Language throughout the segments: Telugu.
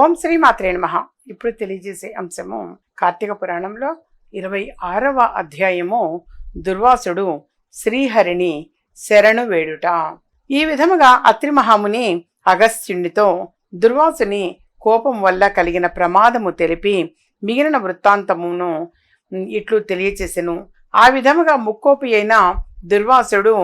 ఓం శ్రీ మాత్రే నమః. ఇప్పుడు తెలియజేసే అంశము కార్తీక పురాణంలో ఇరవై ఆరవ అధ్యాయము దుర్వాసుడు శ్రీహరిని శరణు వేడుట. ఈ విధముగా అత్రిమహాముని అగస్త్యునితో దుర్వాసుని కోపం వల్ల కలిగిన ప్రమాదము తెలిపి మిగిలిన వృత్తాంతమును ఇట్లు తెలియచేసెను. ఆ విధముగా ముక్కోపి అయిన దుర్వాసుడు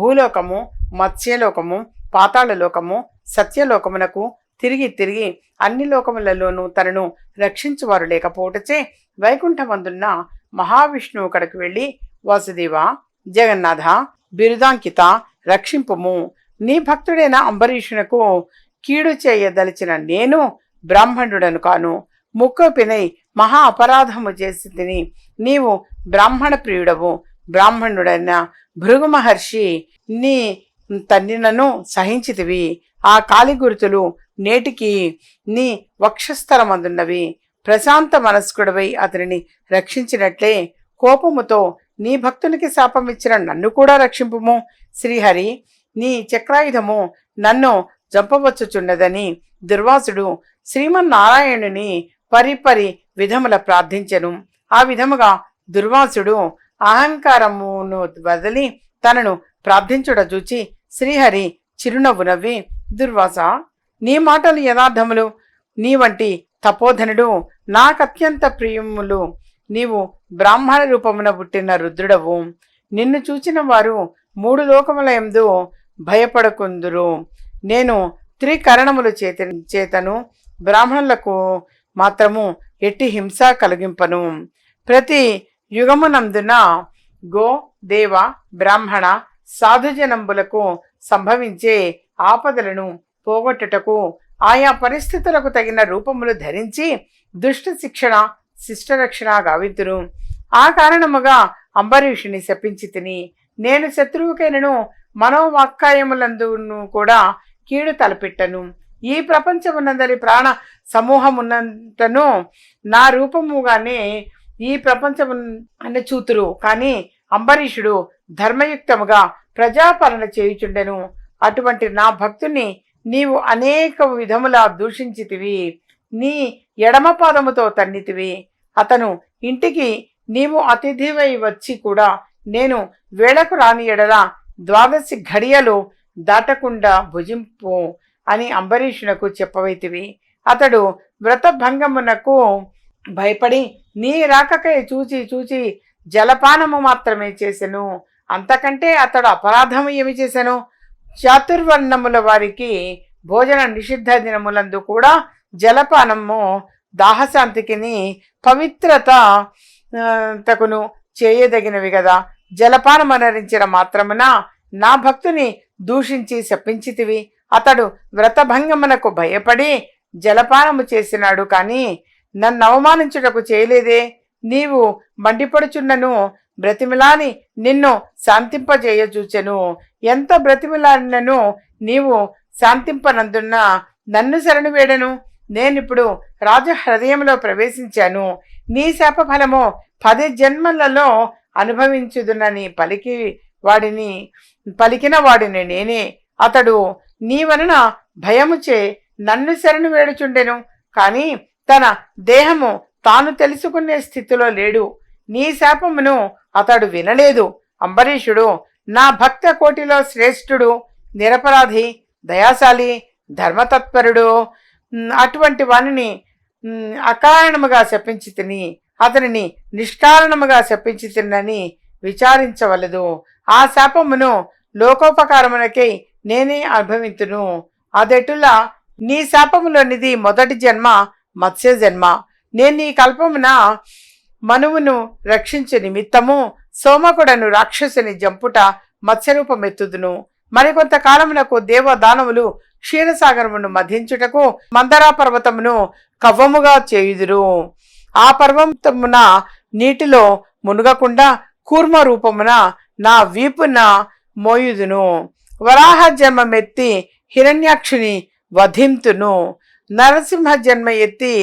భూలోకము మత్స్యలోకము పాతాళలోకము సత్యలోకమునకు తిరిగి తిరిగి అన్ని లోకములలోనూ తనను రక్షించువారు లేకపోవటచే వైకుంఠమందున్న మహావిష్ణువు కడకు వెళ్ళి వాసుదేవ జగన్నాథ బిరుదాంకిత రక్షింపుము. నీ భక్తుడైన అంబరీషునకు కీడు చేయదలిచిన నేను బ్రాహ్మణుడను కాను. ముక్కోపినై మహా అపరాధము చేసి తిని నీవు బ్రాహ్మణ ప్రియుడవు. బ్రాహ్మణుడైన భృగు మహర్షి నీ తన్నినను సహించితివి. ఆ కాలి గుర్తులు నేటికి నీ వక్షస్థలమందున్నవి. ప్రశాంత మనస్కుడవై అతనిని రక్షించినట్లే కోపముతో నీ భక్తునికి శాపం ఇచ్చిన నన్ను కూడా రక్షింపుము. శ్రీహరి నీ చక్రాయుధము నన్ను జంపవచ్చుచున్నదని దుర్వాసుడు శ్రీమన్నారాయణుని పరిపరి విధముల ప్రార్థించెను. ఆ విధముగా దుర్వాసుడు అహంకారమును వదిలి తనను ప్రార్థించుట చూచి శ్రీహరి చిరునవ్వు నవ్వి దుర్వాస నీ మాటలు యథార్థములు. నీ వంటి తపోధనుడు నాకత్యంత ప్రియములు. నీవు బ్రాహ్మణ రూపమున పుట్టిన రుద్రుడవు. నిన్ను చూచిన వారు మూడు లోకముల ఎందు భయపడకుందురు. నేను త్రికరణములు చేత చేతను. బ్రాహ్మణులకు మాత్రము ఎట్టి హింస కలిగింపను. ప్రతి యుగమునందున గో దేవ బ్రాహ్మణ సాధుజనంబులకు సంభవించే ఆపదలను పోగొట్టుటకు ఆయా పరిస్థితులకు తగిన రూపములు ధరించి దుష్ట శిక్షణ శిష్టరక్షణ గావితురు. ఆ కారణముగా అంబరీషుని శపించి తిని నేను శత్రువుకైనను మనోవాక్కాయములందును కూడా కీడు తలపెట్టను. ఈ ప్రపంచమునందరి ప్రాణ సమూహమున్నంతను నా రూపముగానే ఈ ప్రపంచము అన్న చూతురు. కానీ అంబరీషుడు ధర్మయుక్తముగా ప్రజాపాలన చేయుచుండెను. అటువంటి నా భక్తుని నీవు అనేక విధములా దూషించితివి. నీ ఎడమ పాదముతో తన్నితివి. అతను ఇంటికి నీవు అతిథివై వచ్చి కూడా నేను వేళకు రాని ఎడల ద్వాదశి ఘడియలు దాటకుండా భుజింపు అని అంబరీషునకు చెప్పవైతివి. అతడు వ్రతభంగమునకు భయపడి నీ రాకకై చూచి చూచి జలపానము మాత్రమే చేసెను. అంతకంటే అతడు అపరాధము ఏమి చేశాను? చాతుర్వర్ణముల వారికి భోజన నిషిద్ధ దినములందు కూడా జలపానము దాహశాంతికిని పవిత్రత తకును చేయదగినవి కదా జలపానం అనరించిన మాత్రమున నా భక్తుని దూషించి శపించితివి. అతడు వ్రతభంగమునకు భయపడి జలపానము చేసినాడు కానీ నన్ను అవమానించుటకు చేయలేదే. నీవు మండిపడుచున్నను బ్రతిమిలాని నిన్ను శాంతింపజేయచూచెను ఎంత బ్రతిమిలాడినను నీవు శాంతింపనందున్న నన్ను శరణు వేడను నేనిప్పుడు రాజ హృదయంలో ప్రవేశించాను. నీ శాప ఫలము పది జన్మలలో అనుభవించుదునని పలికి వాడిని పలికిన వాడిని నేనే. అతడు నీ వలన భయముచే నన్ను శరణు వేడుచుండెను కానీ తన దేహము తాను తెలుసుకునే స్థితిలో లేడు. నీ శాపమును అతడు వినలేదు. అంబరీషుడు నా భక్త కోటిలో శ్రేష్ఠుడు నిరపరాధి దయాశాలి ధర్మతత్పరుడు అటువంటి వానిని అకారణముగా శపించి తిని అతనిని నిష్కారణముగా శపించి తిన్నని విచారించవలదు. ఆ శాపమును లోకోపకారమునకై నేనే అనుభవింతును. అదెటులా నీ శాపములోనిది మొదటి జన్మ మత్స్య జన్మ నేను నీ కల్పమున మనువును రక్షించే నిమిత్తము సోమకుడను రాక్షసుని జంపుట మత్స్యరూపమెత్తుదును. మరికొంత కాలమునకు దేవ దానవులు క్షీరసాగరమును మధించుటకు మందరా పర్వతమును కవ్వముగా చేయుదురు. ఆ పర్వతమున నీటిలో మునుగకుండా కూర్మ రూపమున నా వీపున మోయుదును. వరాహ జన్మమెత్తి హిరణ్యాక్షుని వధింతును. నరసింహ జన్మ ఎత్తి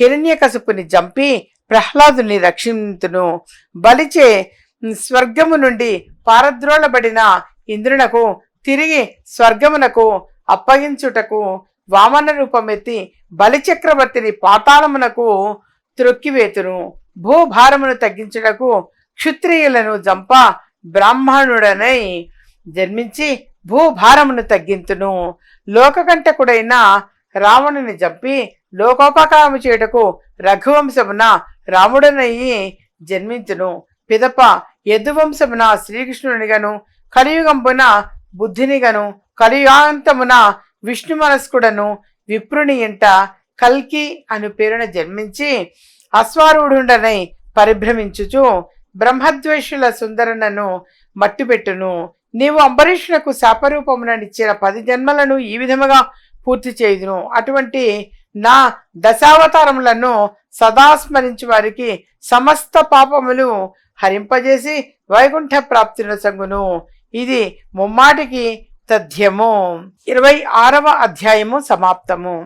హిరణ్యకసుపుని జంపి ప్రహ్లాదుని రక్షింతును. బలిచే స్వర్గము నుండి పారద్రోలబడిన ఇంద్రునకు తిరిగి స్వర్గమునకు అప్పగించుటకు వామన రూపమెత్తి బలిచక్రవర్తిని పాతాళమునకు త్రొక్కివేతును. భూభారమును తగ్గించుటకు క్షత్రియులను జంప బ్రాహ్మణుడనై జన్మించి భూభారమును తగ్గింతును. లోకకంటకుడైన రావణుని జంపి లోకోపకారము చేయుటకు రఘువంశమున రాముడనయ్యి జన్మించును పిదప యదువంశమున శ్రీకృష్ణునిగను కలియుగంపున బుద్ధినిగను కలియుగాంతమున విష్ణు మనస్కుడను విప్రుని ఇంట కల్కి అను పేరున జన్మించి అశ్వారూఢుండనై పరిభ్రమించుచు బ్రహ్మద్వేషుల సుందరనను మట్టిపెట్టును. నీవు అంబరీషునకు శాపరూపముననిచ్చిన పది జన్మలను ఈ విధముగా పూర్తి చేయుదును. అటువంటి నా దశావతారములను సదా స్మరించి వారికి సమస్త పాపములు హరింపజేసి వైకుంఠ ప్రాప్తిన సంగును. ఇది ముమ్మాటికి తథ్యము. ఇరవై ఆరవ అధ్యాయము సమాప్తము.